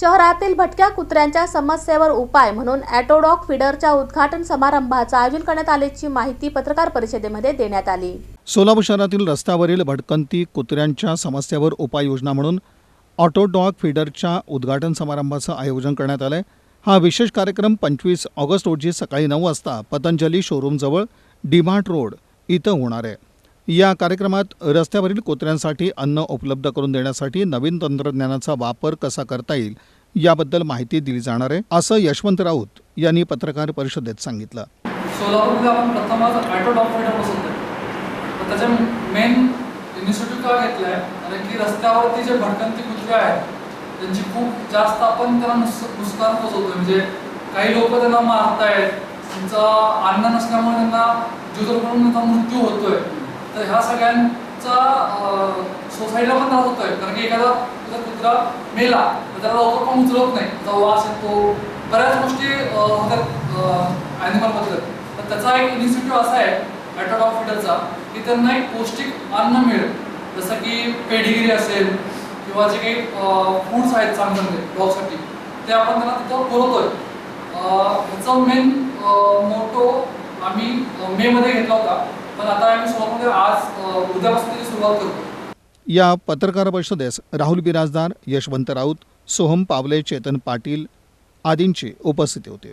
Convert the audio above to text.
शहरातील भटक्या कुत्र्यांच्या समस्येवर उपाय म्हणून ॲटोडॉग फीडरच्या उद्घाटन समारंभाचं आयोजन करण्यात आल्याची माहिती पत्रकार परिषदेमध्ये देण्यात आली. सोलापूर शहरातील रस्त्यावरील भटकंती कुत्र्यांच्या समस्येवर उपाययोजना म्हणून ऑटोडॉग फीडरच्या उद्घाटन समारंभाचं आयोजन करण्यात आलं आहे हा विशेष कार्यक्रम पंचवीस ऑगस्ट रोजी सकाळी नऊ वाजता पतंजली शोरूमजवळ डीमार्ट रोड इथं होणार आहे. या कार्यक्रमात रस्त्यावरील कुत्र्यांसाठी अन्न उपलब्ध करून देण्यासाठी नवीन तंत्रज्ञानाचा वापर कसा करता येईल याबद्दल माहिती दिली जाणार आहे. असं यशवंत राऊत यांनी पत्रकार परिषदेत सांगितलं. सोलापूरमध्ये आपण प्रथमच ॲटो डॉग फीडर बसवतोय. त्याच्या मेन इनिशिएटिव्ह का घेतला आहे कारण की रस्त्यावरती जे भटकंती कुत्रे आहेत त्यांची खूप जास्त आपण त्यांना नुस नुकसान पोचवतोय म्हणजे काही लोक त्यांना मारतायत त्यांचं अन्न नसल्यामुळे त्यांना जुजर करून त्यांचा मृत्यू होतोय. तर ह्या सगळ्यांचा सोसायटीला पण त्रास होतोय. कारण की एखादा एखादा कुत्रा मेला तर त्याला लवकर पण उचलत नाही. त्याचा वास येतो. बऱ्याच गोष्टी होतात ॲनिमलमध्ये तर त्याचा एक इनिशिएटिव्ह असा आहे ॲटोडॉग फिडरचा की त्यांना एक पौष्टिक अन्न मिळेल. जसं की पेडिगिरी असेल किंवा जे काही फूड्स आहेत चांगले डॉगसाठी ते आपण त्यांना तिथं पुरवतोय. ह्याचा मेन मोटो आम्ही मेमध्ये घेतला होता. पण आता आम्ही आज उद्यापासून त्याची सुरुवात या पत्रकार परिषदेस राहुल बिराजदार यशवंत राऊत सोहम पावले चेतन पाटील आदींची उपस्थिती होती.